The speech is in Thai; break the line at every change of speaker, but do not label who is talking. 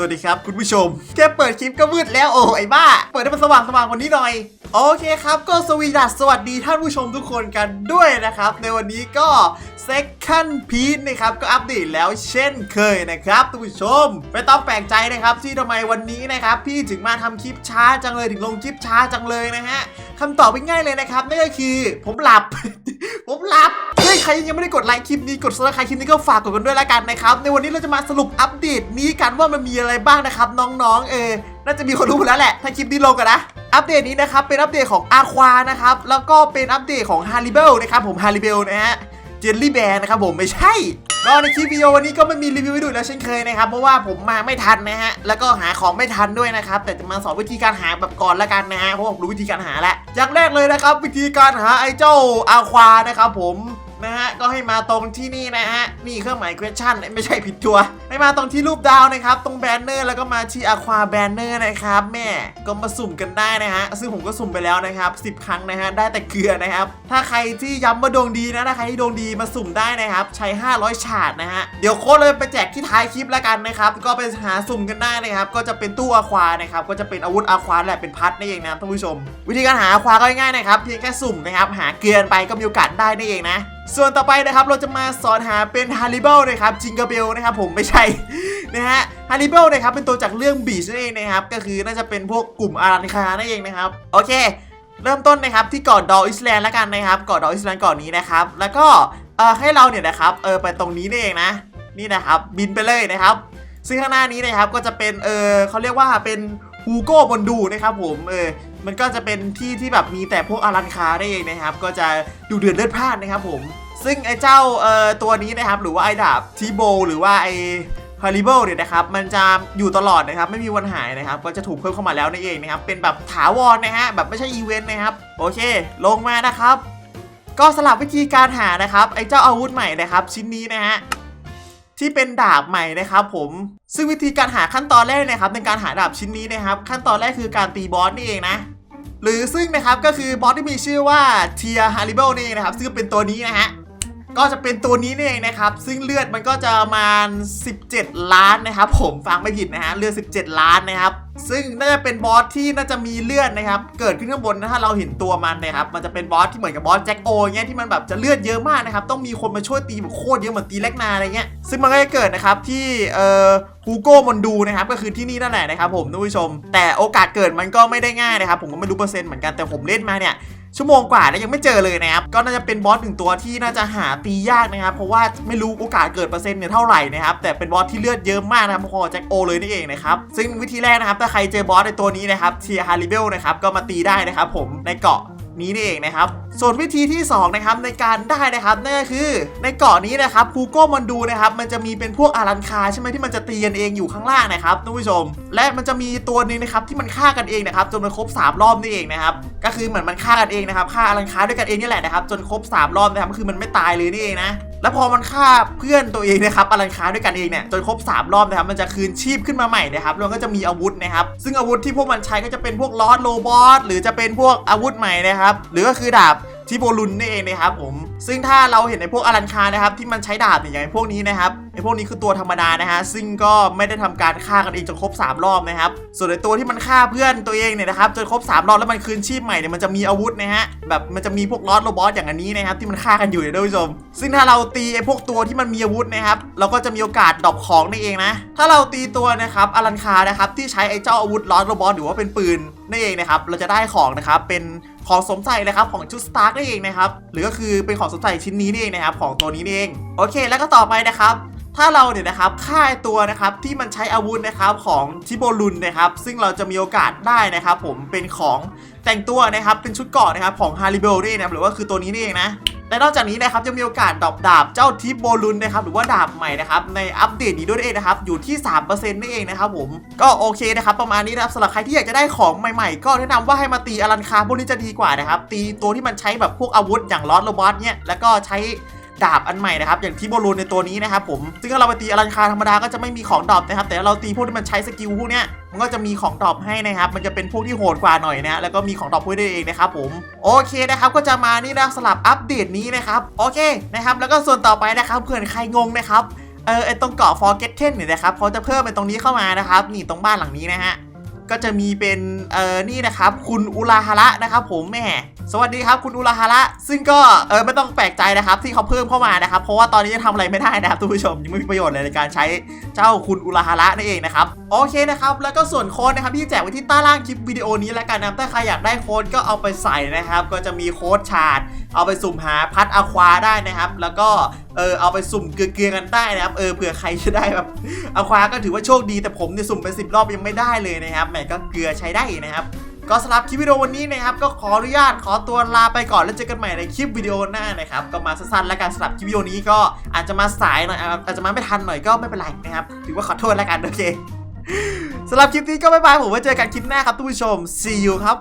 สวัสดีครับคุณผู้ชมแค่เปิดคลิปก็มืดแล้วโอ้ไอ้บ้า เปิดให้มันสว่างสว่างกว่านี้หน่อย โอเคครับ ก็สวีดัสสวัสดีท่านผู้ชมทุกคนกันด้วยนะครับ ในวันนี้ก็ Second p e a c นะครับ ก็อัปเดตแล้วเช่นเคยนะครับท่านผู้ชม ไม่ต้องแปลกใจนะครับ ที่ทำไมวันนี้นะครับ พี่ถึงมาทำคลิปช้าจังเลยถึงลงคลิปช้าจังเลยนะฮะคำตอบง่ายๆเลยนะครับนั่นก็คือผมหลับ ผมหลับ ฮ้ยใครยังไม่ได้กดไลค์คลิปนี้กดซับสไครต์คลิปนี้ก็ฝากกดกันด้วยละกันนะครับในวันนี้เราจะมาสรุปอัปเดตนี้กันว่ามันมีอะไรบ้างนะครับ น้องๆ เออน่าจะมีคนรู้แล้วแหละ ถ้าคลิปนี้ลงกันนะอัปเดตนี้นะครับเป็นอัปเดตของอาควานะครับแล้วก็เป็นอัปเดตของฮาริเบลนะครับผมฮาริเบลนะฮะเจลลี่แบร์นะครับผมไม่ใช่ก็ในคลิปวิดีโอวันนี้ก็ไม่มีรีวิวให้ดูแล้วเช่นเคยนะครับเพราะว่าผมมาไม่ทันนะฮะแล้วก็หาของไม่ทันด้วยนะครับแต่จะมาสอนวิธีการหาแบบก่อนละกันนะฮะเพราะผมรู้วิธีการหาแล้วอย่างแรกเลยนะครับวิธีการหาไอ้เจ้าอาควานะครับผม นะฮะก็ให้มาตรงที่นี่นะฮะนี่เครื่องหมาย question ไม่ใช่ผิดตัว ให้มาตรงที่รูปดาวนะครับ ตรงแบนเนอร์แล้วก็มาที่ aqua banner นะครับแม่ก็มาสุ่มกันได้นะฮะซึ่งผมก็สุ่มไปแล้วนะครับ 10 ครั้งนะฮะได้แต่เกลือนะครับ ถ้าใครที่ย้ำว่าดวงดีนะถ้าใครที่ดวงดีมาสุ่มได้นะครับ ใช้ 500 ฉาดนะฮะเดี๋ยวโค้ดเลยไปแจกที่ท้ายคลิปแล้วกันนะครับก็ไปหาสุ่มกันได้นะครับ ก็จะเป็นตู้อควานะครับก็จะเป็นอาวุธอควาแหละเป็นพัดนั่นเองนะท่านผู้ชม วิธีการหาอควาก็ง่ายๆนะครับเพียงแค่สุ่มนะครับหาเกลือไปก็มีโอกาสได้นั่นเองนะ ส่วนต่อไปนะครับเราจะมาสอนหาเป็นฮาริเบิลนะครับจิงเกอร์เบลนะครับผมไม่ใช่ นะฮะฮาริเบิลนะครับเป็นตัวจากเรื่องบีชนั่นเองนะครับก็คือน่าจะเป็นพวกกลุ่มอารันคานั่นเองนะครับโอเค เริ่มต้นนะครับที่เกาะดออิสแลนด์แล้วกันนะครับเกาะดออิสแลนด์เกาะนี้นะครับแล้วก็เออให้เราเนี่ยนะครับเออไปตรงนี้นี่เองนะ นี่นะครับบินไปเลยนะครับ ซึ่งข้างหน้านี้นะครับก็จะเป็นเออเขาเรียกว่าเป็น ฮูโก้บอนดูนะครับผมเออมันก็จะเป็นที่ที่แบบมีแต่พวกอารันคาได้เองนะครับ ก็จะดูเดือดเลือดพล่านนะครับผม ซึ่งไอ้เจ้าเอ่อตัวนี้นะครับ หรือว่าไอ้ดาบทีโบหรือว่าไอ้ฮาริเบิลเนี่ยนะครับ มันจะอยู่ตลอดนะครับ ไม่มีวันหายนะครับ ก็จะถูกเพิ่มเข้ามาแล้วนั่นเองนะครับ เป็นแบบถาวรนะฮะ แบบไม่ใช่อีเวนต์นะครับ โอเค ลงมานะครับ ก็สลับวิธีการหานะครับ ไอ้เจ้าอาวุธใหม่นะครับ ชิ้นนี้นะฮะ ที่เป็นดาบใหม่นะครับผมซึ่งวิธีการหาขั้นตอนแรกนะครับในการหาดาบชิ้นนี้นะครับ ขั้นตอนแรกคือการตีบอสนี่เองนะ หรือซึ่งนะครับก็คือบอสที่มีชื่อว่าเทียฮาริเบิลนี่เองนะครับซึ่งเป็นตัวนี้นะฮะ ก็จะเป็นตัวนี้นี่เองนะครับ ซึ่งเลือดมันก็จะประมาณ 17 ล้านนะครับ ผมฟังไม่ผิดนะฮะเลือด 17 ล้านนะครับ ซึ่งน่าจะเป็นบอสที่น่าจะมีเลือดนะครับ เกิดขึ้นข้างบนนะถ้าเราเห็นตัวมันนะครับ มันจะเป็นบอสที่เหมือนกับบอสแจ็คโอเงี้ยที่มันแบบจะเลือดเยอะมากนะครับ ต้องมีคนมาช่วยตีแบบโคตรเยอะเหมือนตีแลกนาอะไรเงี้ย ซึ่งมันก็จะเกิดนะครับที่เอ่อฮูโก้มอนดูนะครับก็คือที่นี่นั่นแหละนะครับผมท่านผู้ชม แต่โอกาสเกิดมันก็ไม่ได้ง่ายนะครับ ผมก็ไม่รู้เปอร์เซ็นต์เหมือนกันแต่ผมเล่นมาเนี่ย ชั่วโมงกว่าแล้วยังไม่เจอเลยนะครับ ก็น่าจะเป็นบอสหนึ่งตัวที่น่าจะหาตียากนะครับ เพราะว่าไม่รู้โอกาสเกิดเปอร์เซ็นต์เนี่ยเท่าไหร่นะครับ แต่เป็นบอสที่เลือดเยอะมากนะครับพอแจ็คโอเลยนี่เองนะครับ ซึ่งวิธีแรกนะครับถ้าใครเจอบอสในตัวนี้นะครับเทียร์ฮาริเบลนะครับก็มาตีได้นะครับผมในเกาะ นี้นี่เองนะครับ ส่วนวิธีที่ 2 นะครับในการได้นะครับนั่นก็คือ ในเกาะนี้นะครับคูโก้มันดูนะครับมันจะมีเป็นพวกอารันคาใช่ไหมที่มันจะตีกันเองอยู่ข้างล่างนะครับท่านผู้ชม และมันจะมีตัวหนึงนะครับที่มันฆ่ากันเองนะครับจนมันครบ 3 รอบนี่เองนะครับก็คือเหมือนมันฆ่ากันเองนะครับฆ่าอารันคาด้วยกันเองนี่แหละนะครับจนครบ 3 รอบนะครับคือมันไม่ตายเลยนี่เองนะ แล้วพอมันฆ่าเพื่อนตัวเองนะครับอลันคาด้วยกันเองเนี่ยจนครบ 3 รอบนะครับมันจะคืนชีพขึ้นมาใหม่นะครับแล้วมก็จะมีอาวุธนะครับซึ่งอาวุธที่พวกมันใช้ก็จะเป็นพวกลอโลบอสหรือจะเป็นพวกอาวุธใหม่นะครับหรือก็คือดาบ ที่โบลุนนี่เองนะครับผม ซึ่งถ้าเราเห็นในพวกอลันคานะครับที่มันใช้ดาบอย่างไอ้พวกนี้นะครับไอพวกนี้คือตัวธรรมดานะฮะซึ่งก็ไม่ได้ทำการฆ่ากันเองจนครบ 3 รอบนะครับ ส่วนในตัวที่มันฆ่าเพื่อนตัวเองเนี่ยนะครับจนครบ 3 รอบแล้วมันคืนชีพใหม่เนี่ยมันจะมีอาวุธนะฮะแบบมันจะมีพวกลอสโลบอสอย่างอันนี้นะครับที่มันฆ่ากันอยู่เนี่ยท่านผู้ชม ซึ่งถ้าเราตีไอพวกตัวที่มันมีอาวุธนะครับเราก็จะมีโอกาสดรอปของนี่เองนะ ถ้าเราตีตัวนะครับอลันคานะครับที่ใช้ไอเจ้าอาวุธลอสโลบอสหรือว่าเป็นปืนนี่เองนะครับเราจะได้ของนะครับเป็น ของสมใส่นะครับของชุดสตาร์กนี่เองนะครับหรือก็คือเป็นของสมใจชิ้นนี้นี่เองนะครับของตัวนี้นี่เองโอเค แล้วก็ต่อไปนะครับถ้าเราเนี่ยนะครับฆ่ายตัวนะครับที่มันใช้อาวุธนะครับของทิโบลุนนะครับซึ่งเราจะมีโอกาสได้นะครับ ผมเป็นของแต่งตัวนะครับเป็นชุดเกราะนะครับของฮาริเบลนี่นะครับหรือว่าคือตัวนี้นี่เองนะ และนอกจากนี้นะครับจะมีโอกาสดรอปดาบเจ้าทิปโบลุนนะครับหรือว่าดาบใหม่นะครับในอัปเดตนี้ด้วยเองนะครับอยู่ที่ 3%นั่นเองนะครับผมก็โอเคนะครับประมาณนี้นะครับสำหรับใครที่อยากจะได้ของใหม่ๆ ก็แนะนำว่าให้มาตีอลันคาพวกนี้จะดีกว่านะครับตีตัวที่มันใช้แบบพวกอาวุธอย่างลอสโรบอทเนี่ยแล้วก็ใช้ ดาบอันใหม่นะครับอย่างที่โบลูนในตัวนี้นะครับผมซึ่งถ้าเราไปตีอลันคาธรรมดาก็จะไม่มีของดรอปนะครับแต่เราตีพวกที่มันใช้สกิลพวกเนี้ยมันก็จะมีของดรอปให้นะครับมันจะเป็นพวกที่โหดกว่าหน่อยนะแล้วก็มีของดรอปให้ด้วยเองนะครับผมโอเคนะครับก็จะมานี่นะสลับอัปเดตนี้นะครับโอเคนะครับแล้วก็ส่วนต่อไปนะครับเผื่อนใครงงนะครับเออไอตรงเกาะ Forgotten เนี่ยนะครับเขาจะเพิ่มเป็นตรงนี้เข้ามานะครับนี่ตรงบ้านหลังนี้นะฮะ ก็จะมีเป็นเออนี่นะครับ คุณอุราฮาระนะครับ ผมแม่สวัสดีครับคุณอุราฮาระซึ่งก็เออไม่ต้องแปลกใจนะครับที่เขาเพิ่มเข้ามานะครับ เพราะว่าตอนนี้ยังทำอะไรไม่ได้นะครับทุกผู้ชมยังไม่มีประโยชน์เลยในการใช้เจ้าคุณอุราฮาระนั่นเองนะครับโอเคนะครับ แล้วก็ส่วนโค้ดนะครับที่แจกไว้ที่ใต้ล่างคลิปวิดีโอนี้แล้วกันนะถ้าใครอยากได้โค้ดก็เอาไปใส่นะครับ ก็จะมีโค้ดชาร์ดเอาไปสุ่มหาพัดอะควาได้นะครับ แล้วก็ เออเอาไปสุ่มเกลือกันได้นะครับเออเผื่อใครจะได้แบบอะควาก็ถือว่าโชคดีแต่ผมเนี่ยสุ่มไปสิบรอบยังไม่ได้เลยนะครับแหมก็เกลือใช้ได้นะครับก็สำหรับคลิปวิดีโอวันนี้นะครับก็ขออนุญาตขอตัวลาไปก่อนแล้วเจอกันใหม่ในคลิปวิดีโอหน้านะครับก็มาสั้นๆแล้วกันสำหรับคลิปวิดีโอนี้ก็อาจจะมาสายหน่อยอาจจะมาไม่ทันหน่อยก็ไม่เป็นไรนะครับถือว่าขอโทษแล้วกันโอเคสำหรับคลิปนี้ก็บ๊ายบายผมไว้เจอกันคลิปหน้าครับทุกผู้ชม see you ครับ